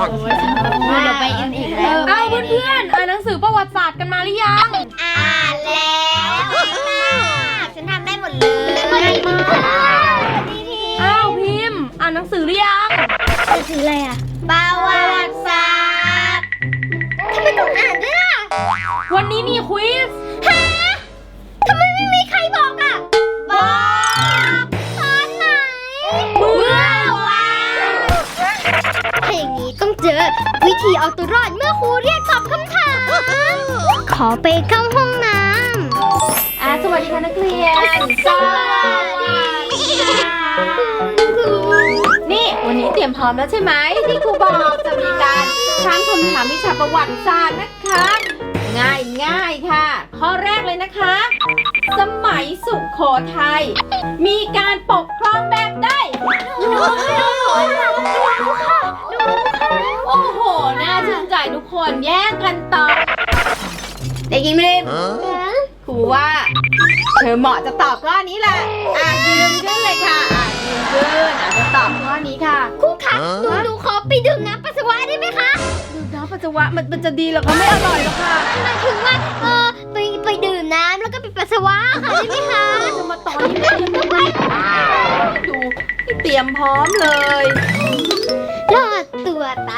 เราไปอินอีกแล้ว เอาเพื่อนๆ อ่านหนังสือประวัติศาสตร์กันมาหรือยัง อ่านแล้วฉันทำได้หมดเลยมากอ้าวพิมพ์อ่านหนังสือหรือยังจะถืออะไรอะประวัติศาสตร์ทำไมต้องอ่านด้วยล่ะวันนี้มีควิส วิธีเอาตัวรอดเมื่อครูเรียกตอบคำถาม ขอไปเข้าห้องน้ำอ่าสวัสดีค่ะนักเรียน สวัสดีค่ะครูนี่วันนี้เตรียมพร้อมแล้วใช่ไหมที่ครูบอกจะมีการค้างคำถามวิชาประวัติศาสตร์นะคะ ง่ายง่ายๆค่ะ ข้อแรกเลยนะคะ สมัยสุขโขทัยมีการปกครองแบบใด คนแย่งกันตอบเด็กหญิงเมมครูว่า เธอเหมาะจะตอบข้อนี้แหละอะยืนขึ้นเลยค่ะอะยืนขึ้นอะจะตอบข้อนี้ค่ะครูคะหนูหนูขอไปดื่มน้ำปัสสาวะได้ไหมคะดื่มน้ำปัสสาวะมันมันจะดีเหรอคะไม่อร่อยหรอกค่ะหมายถึงว่าเออไปไปดื่มน้ำแล้วก็ไปปัสสาวะค่ะได้ไหมคะจะมาตอนนี้เลยดูนี่เตรียมพร้อมเลยรอดตัวไป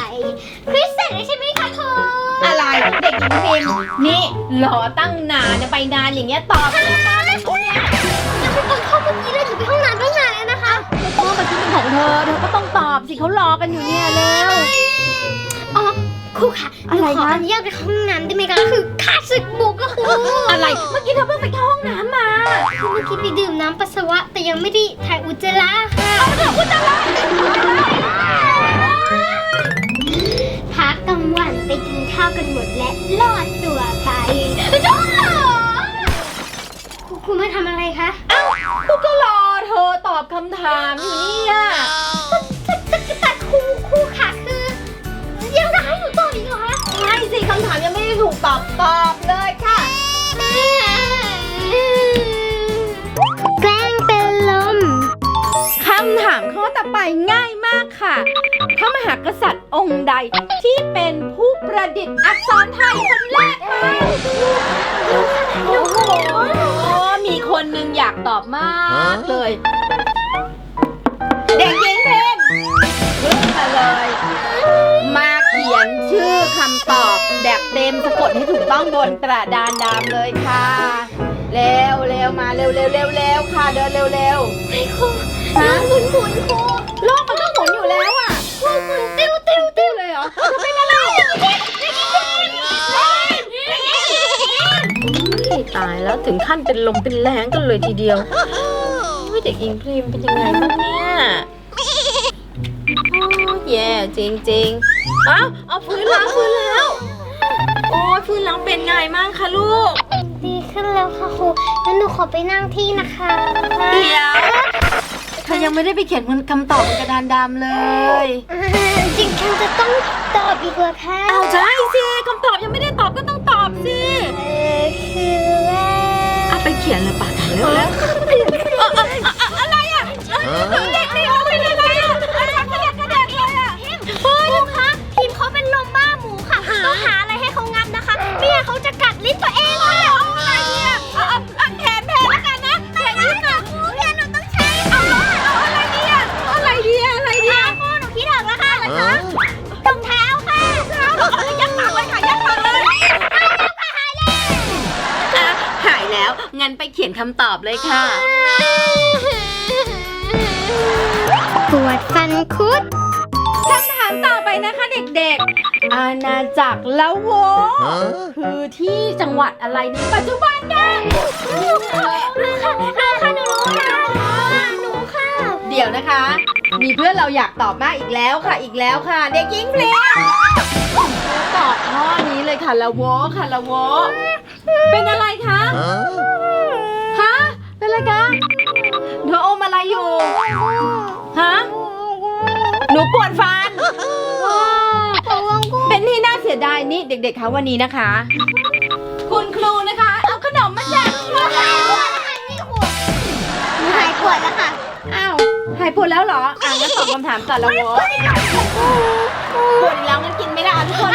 เด็กหญิงพิมพ์นี่รอตั้งนานจะไปนานอย่างเงี้ยตอบไม่ได้ตอนเลยคนเนี้ยยังไม่ตอนเข้าเมื่อกี้เลยหนูไปห้องน้ำตั้งนานแล้วนะคะข้อมันที่เป็นของเธอเธอก็ต้องตอบสิเขารอกันอยู่เนี่ยเร็ว อ๋อครูค่ะหนูอะไรขอคะ อนุญาตไปเข้าห้องน้ำได้ไหมคะก็คือข้าศึกบุกก็คืออะไร เมื่อกี้เธอเพิ่งไปเข้าห้องน้ำมาคือเมื่อกี้ไปดื่มน้ำปัสสาวะ แต่ยังไม่ได้ถ่ายอุจจาระค่ะอุจจาระพั ข้าวกันหมดและรอดตัวไปจ้าครูครูมาทำอะไรคะกูก็รอเธอตอบคำถามอยู่เนี่ยแต่แต่แต่ครูครูค่ะคือยังจะให้หนูตอบอีกเหรอคะใช่สิคำถามยังไม่ได้ถูกตอบตอบเลยค่ะ แกล้งเป็นลมคำถามข้อต่อไปง่ายมากค่ะพ ระมหากษัตริย์องค์ใดที่เป็นผู้ประดิษฐ์อักษรไทยคนแรกมาโอ้โหมีคนหนึ่งอยากตอบมากเลย เด็กหญิงเพนขึ้นมาเลย มาเขียนชื่อคำตอบแบบเต็มสะกดให้ถูกต้องบนกระดานดำเลยค่ะเร็วเร็วมาเร็วเร็วเร็วเร็วค่ะเดินเร็วเร็วไอ้ครูน้ำหมุนหมุนครู เลยเหรอเป็นอะไรตายแล้วถึงขั้นเป็นลมเป็นแรงกันเลยทีเดียวไม่เด็กอิงพริมเป็นยังไงบ้างเนี่ยโอ้แย่จริงจริงๆเอ้าเอาฟื้นแล้วฟื้นแล้ว โอ้ยฟื้นแล้วเป็นไงมั่งคะลูก ดีขึ้นแล้วค่ะครูงั้นหนูขอไปนั่งที่นะคะ เดี๋ยวเธอยังไม่ได้ไปเขียนคำตอบบนกระดานดำเลยอ่าจริงฉันจะต้อง ตอบอีกเหรอคะเอาใช่สิคำตอบยังไม่ได้ตอบก็ต้องตอบสิเออคือว่าเอาไปเขียนเลยป่ะเร็วแล้วอะไรอะเด็กนี่เอาไปเลยอะไรอะอะไรกระเด็กกระเด็กเลยอะเฮ้ยลูกคะทีมเขาเป็นลมบ้าหมูค่ะต้องหาอะไรให้เขางับนะคะ ไม่งั้นเขาจะกัดลิ้นตัวเองค่ะอะไรเนี่ยเอาเอาเอาแทนแทนแล้วกันนะแทนยิ้มหน่อยครูแทนหนูต้องใช้เอาเอาอะไรดีอะเอาอะไรดีอะอะไรดีอะครูหนูคิดออกแล้วค่ะรอง งั้นไปเขียนคำตอบเลยค่ะ ปวดฟันคุด คำถามต่อไปนะคะเด็กๆ อาณาจักรละโวคือที่จังหวัดอะไรในปัจจุบันนะหนูค่ะหนูค่ะหนูรู้ค่ะหนูค่ะ เดี๋ยวนะคะ มีเพื่อนเราอยากตอบมากอีกแล้วค่ะ อีกแล้วค่ะ เด็กหญิงเพลงตอบข้อนี้เลยค่ะละโวค่ะละโวเป็นอะไรคะฮะ เป็นอะไรคะเธออมอะไรอยู่ ฮะ หนูปวดฟัน เป็นที่น่าเสียดายนี่เด็กๆคะวันนี้นะคะ คุณครูนะคะ เอาขนมมาแจกหนูหายปวดแล้วค่ะ อ้าวหายปวดวดแล้วเหรอ อะงั้นตอบคำถามก่อนละโว้ปวดอีกแล้วงั้นกินไม่ได้อะทุกคน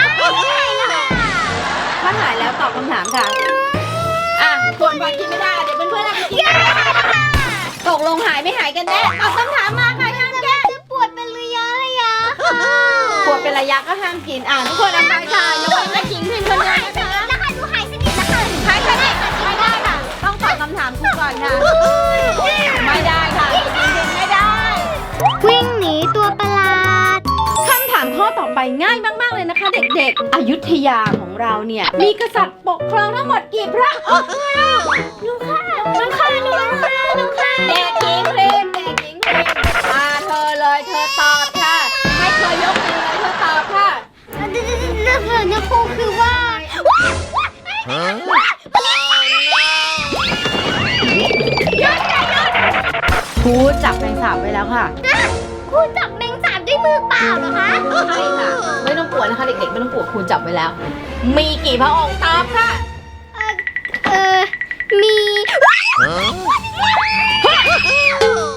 ถ้าหายแล้วตอบคำถามค่ะ อะปวดก่อนกินไม่ได้ ตกลงหายไม่หายกันแน่ตอบคำถามมาค่ะห้ามแก้จะปวดเป็นระยะระยะค่ะปวดเป็นระยะก็ห้ามกินอะทุกคนเอาไปค่ะยกเว้นแม่หญิงเพียงคนเดียวนะคะแล้วค่ะหนูหายสนิทแล้วค่ะหายไปได้ค่ะไม่ได้ค่ะต้องตอบคำถามคู่ก่อนค่ะ ไปง่ายมาก ๆ เลยนะคะ เด็กๆ อยุธยาของเราเนี่ย มีกษัตริย์ปกครองทั้งหมดกี่พระองค์หนูค่ะหนูค่ะหนูค่ะหนูค่ะเด็กหญิงเพลมเด็กหญิงเพลมมาเธอเลยเธอตอบค่ะ ให้เธอยกมือเลยเธอตอบค่ะเดี๋ยวๆๆเนื้อคู่คือว่าครูจับแมงสาบไว้แล้วค่ะ รูจับแมงสาบด้วยมือเปล่าเหรอคะใช่ค่ะไม่ต้องกลัวนะคะ เด็กๆไม่ต้องกลัวครูจับไว้แล้ว มีกี่พระองค์ตอบค่ะ เออเออ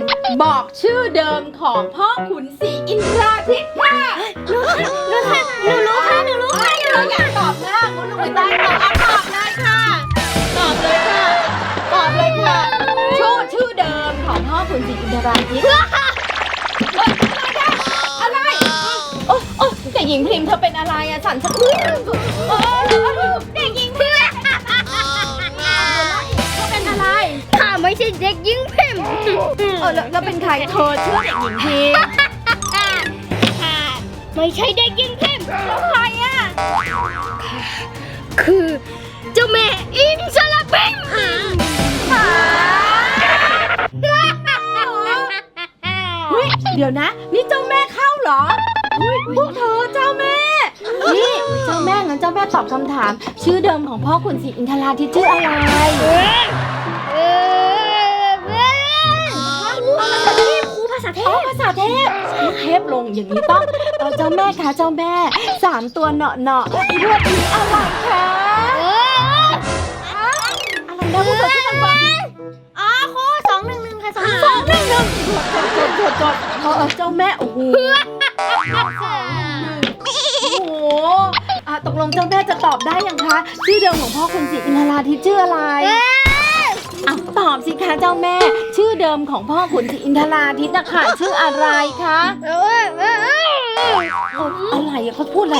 นักเรียนบอกชื่อเดิมของพ่อขุนศรีอินทราทิตย์ค่ะหนูค่ะหนูรู้ค่ะหนูรู้ค่ะเราอยากตอบนะคุณลุงไปได้ตอบตอบเลยค่ะ ตอบเลยค่ะตอบเลยค่ะชื่อชื่อเดิมของพ่อขุนศรีอินทราทิตย์เฮ้ยอะไรอะอะไรโอ้โอ้เด็กหญิงพิมพ์เธอเป็นอะไรอะสั่นสะอื้นโอ้เด็กหญิงพิมพ์เธอเป็นอะไรข้าไม่ใช่เด็กยิงพิม เออแล้วแล้วเป็นใครเธอชื่อเด็กหญิงพิมไม่ใช่เด็กยิงพิมพ์แล้วใครอะ คือเจ้าแม่อินสลับพิมพ์เฮ้เดี๋ยวนะ นี่เจ้าแม่เข้าเหรอเฮ้ยพวกเธอเจ้าแม่ นี่เจ้าแม่งั้นเจ้าแม่ตอบคำถาม ชื่อเดิมของพ่อขุนศรีอินทราทิตชื่ออะไร เเทพอ๋อภาษาเทพเทพลงอย่างนี้ต้องเอาเจ้าแม่คะเจ้าแม่สามตัวเหนาะเนาะรวดนี้อะไรคะเอออะไรนะผู้ชมที่ฟังฟังอ๋อครูสองหนึ่งหนึ่งค่ะสองหนึ่งสองหนึ่งหนึ่งจดจดจดเออเออเจ้าแม่โอ้โหโอ้โหอะตกลงเจ้าแม่จะตอบได้ยังคะชื่อเดิมของพ่อคุณศรีอินทราทิตย์ชื่ออะไรเอะตอบสิคะเจ้าแม่ ชื่อเดิมของพ่อขุนศรีอินทราทิตนะคะชื่ออะไรคะอะไรเขาพูดอะไร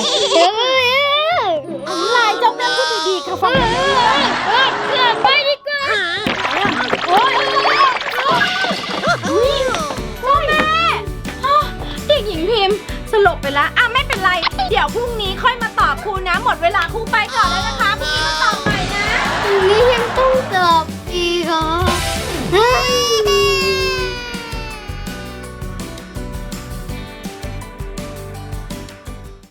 อะไรเจ้าแม่พูดดีๆค่ะฟังหน่อยสลบไปแล้วอะไม่เป็นไร เดี๋ยวพรุ่งนี้ค่อยมาตอบครูนะ หมดเวลาครูไปก่อนแล้วนะคะพรุ่งนี้มาตอบใหม่นะพรุ่งนี้ยังต้องตอบ